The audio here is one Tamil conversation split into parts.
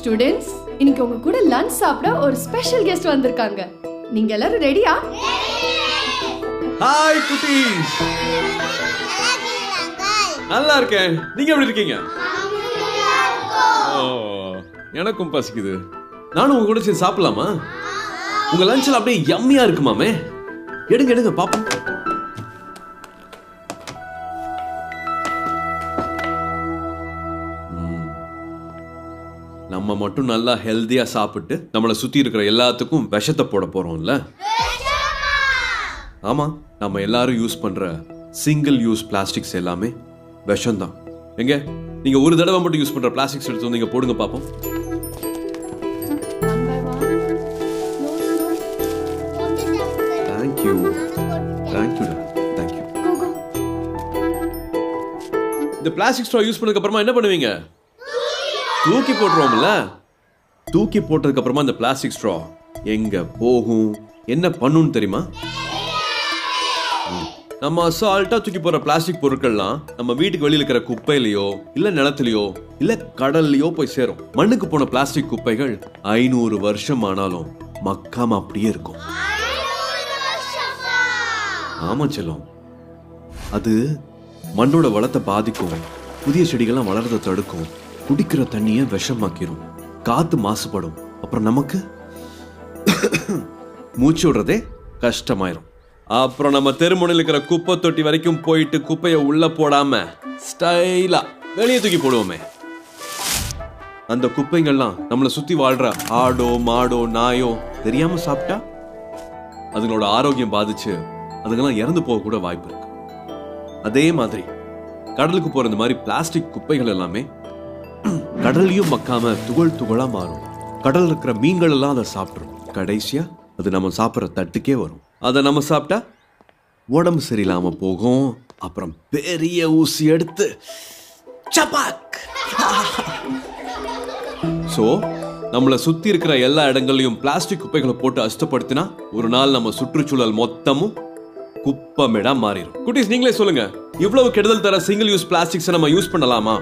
ஸ்டூடெண்ட்ஸ் இன்னைக்கு உங்க கூட லஞ்ச் சாப்பிட ஒரு ஸ்பெஷல் கெஸ்ட் வந்திருக்காங்க. நீங்க எல்லாரும் ரெடியா ஹாய் குட்டீஸ். நல்லா இருக்கேன். நீங்க எப்படி இருக்கீங்க? ஓ எனக்கும் பசிக்குது. நானும் உங்க கூட சேர்ந்து சாப்பிடலாமா? உங்க லஞ்சில் அப்படியே யம்மியா இருக்குமாமே? எடுங்க எடுங்க பாப்போம். நம்ம மட்டும் நல்லா ஹெல்தியா சாப்பிட்டு நம்மளை சுத்தி இருக்கிற எல்லாத்துக்கும் விஷத்தை போட போறோம்ல? ஆமா நம்ம எல்லாரும் யூஸ் பண்ற சிங்கிள் யூஸ் பிளாஸ்டிக்ஸ் எல்லாமே விஷம்தான். எங்க? நீங்க ஒரு தடவை மட்டும் யூஸ் பண்ற பிளாஸ்டிக்ஸ் எடுத்து வந்து போடுங்க பாப்போம். தேங்க்யூ தேங்க்யூடா தேங்க்யூ இந்த பிளாஸ்டிக் ஸ்ட்ரா யூஸ் பண்ணதுக்கு அப்புறமா என்ன பண்ணுவீங்க? தூக்கி போட்டுருவோம்ல? தூக்கி போட்டதுக்கு அப்புறமா அந்த பிளாஸ்டிக் ஸ்ட்ரா எங்க போகும்? என்ன பண்ணுன்னு தெரியுமா? நம்ம அசால்ட்டா தூக்கி போற பிளாஸ்டிக் பொருட்கள்லாம் நம்ம வீட்டுக்கு வெளியில இருக்கிற குப்பையிலயோ இல்ல நிலத்திலயோ இல்ல கடல்லையோ போய் சேரும். மண்ணுக்கு போன பிளாஸ்டிக் குப்பைகள் ஐநூறு வருஷம் ஆனாலும் மக்காம அப்படியே இருக்கும். ஆமா செல்லம். அது மண்ணோட வளத்தை பாதிக்கும் புதிய செடிகள்லாம் வளர்றதை தடுக்கும். குடிக்கிற தண்ணியை விஷமாக்கிரும். காத்து மாசுபடும். அப்புறம் நமக்கு மூச்சு விடுறதே கஷ்டமாயிரும். அப்புறம் நம்ம தெருமுனையில் இருக்கிற குப்பை தொட்டி வரைக்கும் போயிட்டு குப்பையை உள்ள போடாம ஸ்டைலா வெளியே தூக்கி போடுவோமே. அந்த குப்பைங்கள்லாம் நம்மளை சுத்தி வாழ்ற ஆடோ மாடோ நாயோ தெரியாம சாப்பிட்டா அதுங்களோட ஆரோக்கியம் பாதிச்சு அதுங்கெல்லாம் இறந்து போக கூட வாய்ப்பு இருக்கு. அதே மாதிரி கடலுக்கு போற இந்த மாதிரி பிளாஸ்டிக் குப்பைகள் எல்லாமே கடல்லையும் மக்காம துகள் துகளா மாறும். கடல் இருக்கிற மீன்கள் எல்லாம் அதை சாப்பிட்ரும் கடைசியா அது நம்ம சாப்பிட்ற தட்டுக்கே வரும். அதை நம்ம சாப்பிட்டா உடம்பு சரியில்லாம போகும். அப்புறம் பெரிய ஊசி எடுத்து சபாக் சோ நம்மளை சுத்தி இருக்கிற எல்லா இடங்கள்லையும் பிளாஸ்டிக் குப்பைகளை போட்டு அஷ்டப்படுத்தினா ஒரு நாள் நம்ம சுற்றுச்சூழல் மொத்தமும் குப்பமிடா மாறிடும் குட்டீஸ் நீங்களே சொல்லுங்க. இவ்வளவு கெடுதல் தர சிங்கிள் யூஸ் பிளாஸ்டிக்ஸ் நம்ம யூஸ் பண்ணலாமா?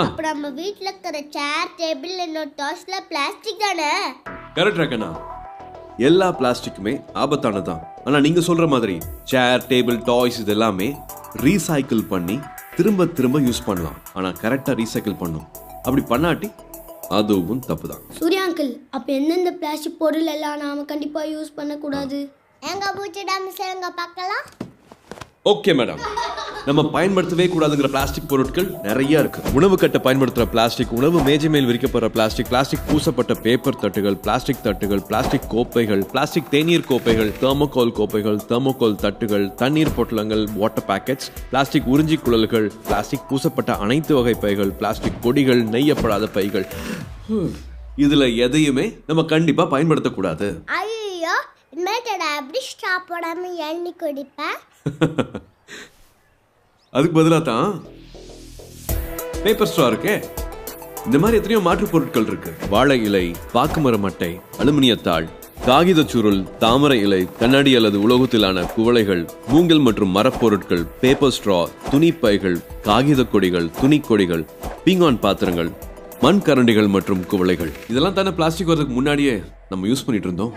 அப்ப நம்ம வீட்ல இருக்கிற சேர் டேபிள் என்னோட டாஸ்ல பிளாஸ்டிக் தானே? கரெக்ட் ரக்கண்ணா எல்லா பிளாஸ்டிக்குமே ஆபத்தானதுதான். ஆனா நீங்க சொல்ற மாதிரி சேர் டேபிள் டாய்ஸ் இது எல்லாமே ரீசைக்கிள் பண்ணி திரும்ப திரும்ப யூஸ் பண்ணலாம். ஆனா கரெக்டா ரீசைக்கிள் பண்ணும். அப்படி பண்ணாட்டி அதுவும் தப்பு தான் சூர்யா அங்கிள் அப்போ எந்தெந்த பிளாஸ்டிக் பொருள் எல்லாம் நாம கண்டிப்பா யூஸ் பண்ணக்கூடாது? எங்க பூச்சிடாம சேருங்க பார்க்கலாம் ஓகே மேடம் நம்ம பயன்படுத்தவே கூடாதுங்கிற பிளாஸ்டிக் பொருட்கள் நிறைய இருக்கு. உணவு கட்ட பயன்படுத்துற பிளாஸ்டிக் உணவு மேஜை மேல் விரிக்கப்படுற பிளாஸ்டிக் பிளாஸ்டிக் பூசப்பட்ட பேப்பர் தட்டுகள் பிளாஸ்டிக் தட்டுகள் பிளாஸ்டிக் கோப்பைகள் பிளாஸ்டிக் தேநீர் கோப்பைகள் தெர்மோகோல் கோப்பைகள் தெர்மோகோல் தட்டுகள் தண்ணீர் பொட்டலங்கள் வாட்டர் பேக்கெட்ஸ் பிளாஸ்டிக் உறிஞ்சி குழல்கள் பிளாஸ்டிக் பூசப்பட்ட அனைத்து வகை பைகள் பிளாஸ்டிக் கொடிகள் நெய்யப்படாத பைகள். இதுல எதையுமே நம்ம கண்டிப்பா பயன்படுத்தக்கூடாது ஐயோ இனிமேட்டடா எப்படி ஸ்டாப் போடாம எண்ணி குடிப்பேன்? அதுக்கு பதிலாக தான் பேப்பர் ஸ்ட்ரா இருக்கே. இந்த மாதிரி எத்தனையோ மாற்றுப் பொருட்கள் இருக்கு. வாழை இலை பாக்குமர மட்டை அலுமினியத்தாள் காகித சுருள் தாமரை இலை கண்ணாடி அல்லது உலோகத்திலான குவளைகள் மூங்கல் மற்றும் மரப்பொருட்கள் பேப்பர் ஸ்ட்ரா துணி பைகள் காகித கொடிகள் துணி கொடிகள் பீங்கான் பாத்திரங்கள் மண் கரண்டிகள் மற்றும் குவளைகள். இதெல்லாம் தானே பிளாஸ்டிக் வரதுக்கு முன்னாடியே நம்ம யூஸ் பண்ணிட்டு இருந்தோம்.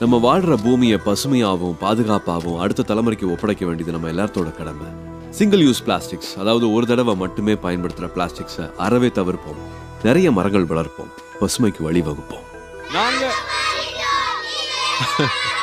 நம்ம வாழ்ற பூமியை பசுமையாகவும் பாதுகாப்பாகவும் அடுத்த தலைமுறைக்கு ஒப்படைக்க வேண்டியது நம்ம எல்லாத்தோட கடமை. சிங்கிள் யூஸ் பிளாஸ்டிக்ஸ் அதாவது ஒரு தடவை மட்டுமே பயன்படுத்துற பிளாஸ்டிக்ஸை அறவே தவிர்ப்போம். நிறைய மரங்கள் வளர்ப்போம். பசுமைக்கு வழிவகுப்போம் நாங்க